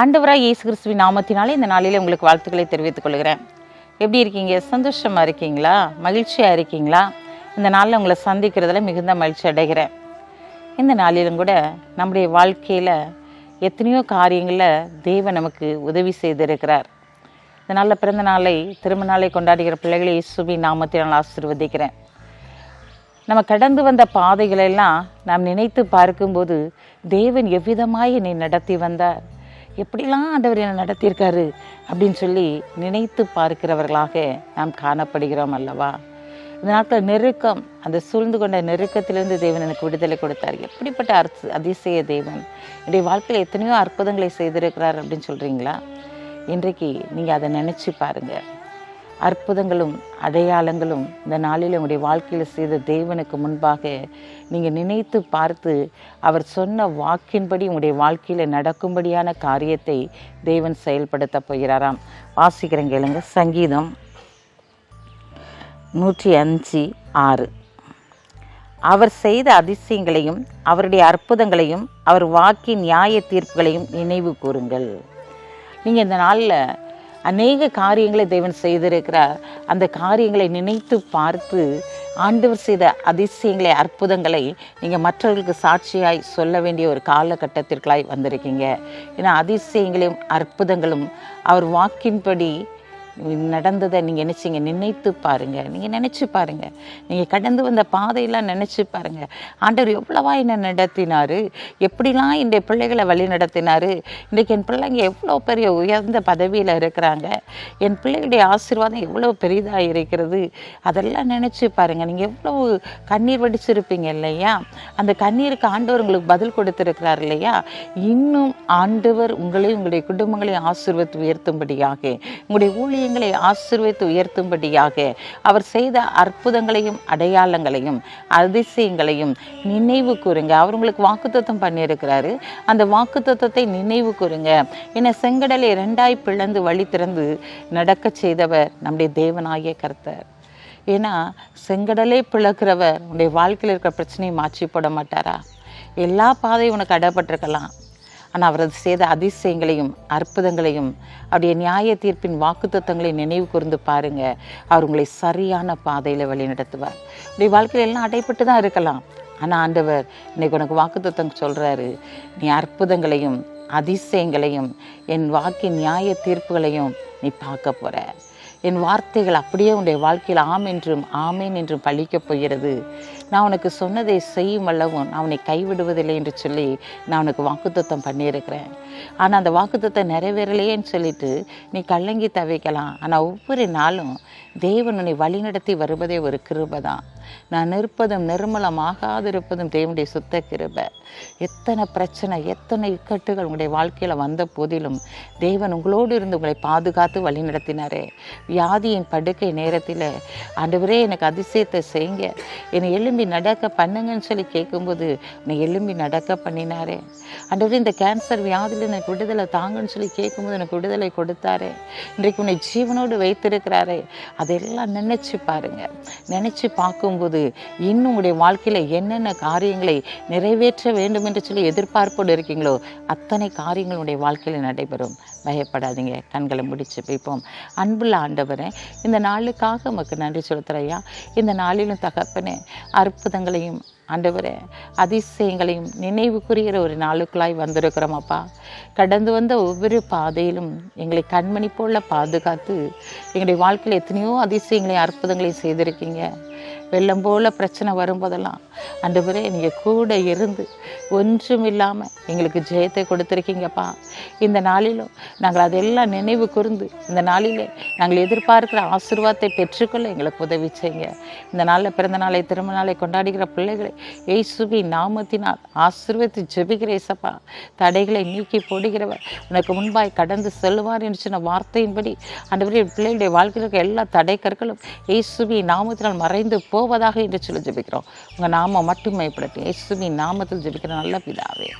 ஆண்டவராக இயேசு கிறிஸ்துவின் நாமத்தினாலே இந்த நாளில் உங்களுக்கு வாழ்த்துக்களை தெரிவித்துக் கொள்கிறேன். எப்படி இருக்கீங்க? சந்தோஷமாக இருக்கீங்களா? மகிழ்ச்சியாக இருக்கீங்களா? இந்த நாளில் உங்களை சந்திக்கிறதுல மிகுந்த மகிழ்ச்சி அடைகிறேன். இந்த நாளிலும் கூட நம்முடைய வாழ்க்கையில் எத்தனையோ காரியங்களில் தேவன் நமக்கு உதவி செய்திருக்கிறார். இந்த நாளில் பிறந்த நாளை திரும்ப நாளை கொண்டாடுகிற பிள்ளைகளை இயேசுவின் நாமத்தினால் ஆசிர்வதிக்கிறேன். நம்ம கடந்து வந்த பாதைகளெல்லாம் நாம் நினைத்து பார்க்கும்போது தேவன் எவ்விதமாய் என்னை நடத்தி வந்தார்? எப்படிலாம் ஆண்டவர் என்னை நடத்தியிருக்காரு அப்படின்னு சொல்லி நினைத்து பார்க்கிறவர்களாக நாம் காணப்படுகிறோம் அல்லவா? இந்த நாட்கள் நெருக்கம் அந்த சூழ்ந்து கொண்ட நெருக்கத்திலிருந்து தேவன் எனக்கு விடுதலை கொடுத்தார். எப்படிப்பட்ட அர்த்த அதிசய தேவன். என்னுடைய வாழ்க்கையில் எத்தனையோ அற்புதங்களை செய்திருக்கிறார் அப்படின்னு சொல்கிறீங்களா இன்றைக்கு நீங்கள் அதை நினச்சி பாருங்கள் அற்புதங்களும் அடையாளங்களும் இந்த நாளில் உங்களுடைய வாழ்க்கையில் செய்த தேவனுக்கு முன்பாக நீங்கள் நினைத்து பார்த்து அவர் சொன்ன வாக்கின்படி உங்களுடைய வாழ்க்கையில் நடக்கும்படியான காரியத்தை தேவன் செயல்படுத்த போகிறாராம். வாசிக்கிறேன் கேளுங்க. சங்கீதம் நூற்றி அஞ்சு ஆறு. அவர் செய்த அதிசயங்களையும் அவருடைய அற்புதங்களையும் அவர் வாக்கின் நியாய தீர்ப்புகளையும் நினைவு கூறுங்கள். நீங்கள் இந்த நாளில் அநேக காரியங்களை தேவன் செய்திருக்கிறார். அந்த காரியங்களை நினைத்து பார்த்து ஆண்டவர் செய்த அதிசயங்களை அற்புதங்களை நீங்கள் மற்றவர்களுக்கு சாட்சியாய் சொல்ல வேண்டிய ஒரு காலகட்டத்திற்குள்ளாய் வந்திருக்கீங்க. ஏன்னா அதிசயங்களையும் அற்புதங்களும் அவர் வாக்கின்படி நடந்ததை நீங்கள் நினச்சிங்க நினைத்து பாருங்கள் நீங்கள் நினச்சி பாருங்கள் நீங்கள் கடந்து வந்த பாதையெல்லாம் நினச்சி பாருங்கள் ஆண்டவர் எவ்வளவா என்னை நடத்தினார்? எப்படிலாம் இந்த பிள்ளைகளை வழி நடத்தினார்? இன்றைக்கு என் பிள்ளைங்க எவ்வளோ பெரிய உயர்ந்த பதவியில் இருக்கிறாங்க. என் பிள்ளைகளுடைய ஆசீர்வாதம் எவ்வளோ பெரிதாக இருக்கிறது? அதெல்லாம் நினச்சி பாருங்கள் நீங்கள் எவ்வளோ கண்ணீர் வடிச்சிருப்பீங்க இல்லையா? அந்த கண்ணீருக்கு ஆண்டவர் உங்களுக்கு பதில் கொடுத்துருக்கிறார் இல்லையா? இன்னும் ஆண்டவர் உங்களையும் உங்களுடைய குடும்பங்களையும் ஆசீர்வத்து உயர்த்தும்படியாக. உங்களுடைய ஊழியங்களை ஆசிர்வித்து உயர்த்தும்படியாக அவர் செய்த அற்புதங்களையும் அடையாளங்களையும் அதிசயங்களையும் நினைவு கூறுங்க. அவர் உங்களுக்கு வாக்குத்தத்தம் பண்ணியிருக்கிறாரு. அந்த வாக்குத்தத்தத்தை நினைவு கூறுங்க. என்னை செங்கடலை ரெண்டாய் பிளந்து வழி திறந்து நடக்க செய்தவர் நம்முடைய தேவனாகிய கர்த்தர். ஏன்னா செங்கடலே பிளக்கிறவர் உன்னுடைய வாழ்க்கையில் இருக்கிற பிரச்சனையை மாற்றி போட மாட்டாரா? எல்லா பாதையும் உனக்கு அடப்பட்டிருக்கலாம் ஆனால் அவரது செய்த அதிசயங்களையும் அற்புதங்களையும் அவருடைய நியாய தீர்ப்பின் வாக்குத்தத்தங்களை நினைவு கூர்ந்து பாருங்க. அவர் உங்களை சரியான பாதையில் வழிநடத்துவார் உடைய வாழ்க்கையில் எல்லாம் அடைப்பட்டு தான் இருக்கலாம். ஆனால் ஆண்டவர் இன்னைக்கு உனக்கு வாக்குத்தத்தம் சொல்கிறாரு நீ அற்புதங்களையும் அதிசயங்களையும் என் வாக்கின் நியாய தீர்ப்புகளையும் நீ பார்க்க போகிற என் வார்த்தைகள் அப்படியே உன்னுடைய வாழ்க்கையில் ஆம் என்றும் ஆமேன் என்றும் பழிக்கப் போகிறது. நான் உனக்கு சொன்னதை செய்யும் அல்லவும் நான் உன்னை கைவிடுவதில்லை என்று சொல்லி நான் உனக்கு வாக்குத்தத்தம் பண்ணியிருக்கிறேன். ஆனால் அந்த வாக்குத்தத்தை நிறைவேறலையேன்னு சொல்லிட்டு நீ கல்லங்கி தவிக்கலாம். ஆனால் ஒவ்வொரு நாளும் தேவன் உன்னை வழிநடத்தி வருவதே ஒரு கிருபை தான். நான் நிற்பதும் நிர்மலமாகாதிருப்பதும் தேவனுடைய சுத்த கிருபை. எத்தனை பிரச்சனை எத்தனை இக்கட்டுகள் உங்களுடைய வாழ்க்கையில் வந்த போதிலும் தேவன் உங்களோடு இருந்து உங்களை பாதுகாத்து வழிநடத்தினாரே. வியாதியின் படுக்கை நேரத்தில் ஆண்டவரே எனக்கு அதிசயத்தை செய்யுங்க. என்னை எலும்பி நடக்க பண்ணுங்கன்னு சொல்லி கேட்கும்போது என்னை எலும்பி நடக்க பண்ணினாரே. ஆண்டவரே இந்த கேன்சர் வியாதியில் எனக்கு விடுதலை தாங்கன்னு சொல்லி கேட்கும்போது எனக்கு விடுதலை கொடுத்தாரே. இன்றைக்கு உன்னை ஜீவனோடு வைத்திருக்கிறாரே. அதெல்லாம் நினச்சி பாருங்க. நினச்சி பார்க்கும்போது இன்னும் உங்களுடைய வாழ்க்கையில் என்னென்ன காரியங்களை நிறைவேற்ற வேண்டும் என்று சொல்லி எதிர்பார்ப்போடு இருக்கீங்களோ அத்தனை காரியங்கள் உங்களுடைய வாழ்க்கையில் நடைபெறும். பயப்படாதீங்க. கண்களை முடிச்சு வைப்போம். அன்புள்ள ஆண்டவரே இந்த நாளுக்காக உமக்கு நன்றி சொல்கிறையா இந்த நாளிலும் தகப்பனே அற்புதங்களையும் ஆண்டவரே அதிசயங்களையும் நினைவுக்குரிய ஒரு நாளுக்குள்ளாய் வந்திருக்கிறோம் அப்பா. கடந்து வந்த ஒவ்வொரு பாதையிலும் எங்களை கண்மணி போல பாதுகாத்து எங்களுடைய வாழ்க்கையில் எத்தனையோ அதிசயங்களையும் அற்புதங்களையும் செய்திருக்கீங்க. வெள்ளம் போல பிரச்சனை வரும்போதெல்லாம் ஆண்டவரே நீங்கள் கூட இருந்து ஒன்றும் இல்லாமல் எங்களுக்கு ஜெயத்தை கொடுத்துருக்கீங்கப்பா. இந்த நாளிலும் நாங்கள் அதெல்லாம் நினைவு கூர்ந்து இந்த நாளிலே நாங்கள் எதிர்பார்க்கிற ஆசீர்வாதத்தை பெற்றுக்கொள்ள எங்களுக்கு உதவி செய்யுங்க. இந்த நாளில் பிறந்த நாளை திருமண நாளை கொண்டாடுகிற பிள்ளைகளை இயேசுவி நாமத்தினால் ஆசீர்வதித்து ஜெபிக்கிற இசப்பா தடைகளை நீக்கி போடுகிறவர் உனக்கு முன்பாய் கடந்து செல்வார் என்று சொன்ன வார்த்தையின்படி ஆண்டவரே பிள்ளைகளுடைய வாழ்க்கையில் இருக்க எல்லா தடை கற்களும் இயேசுவி நாமத்தினால் மறைந்து போ போவதாக என்று சொல்லி ஜெபிக்கிறோம். உங்கள் நாமம் மட்டும் மேம்படட்டும் இயேசுவி நாமத்தில் ஜெபிக்கிற நல்ல பிதாவே.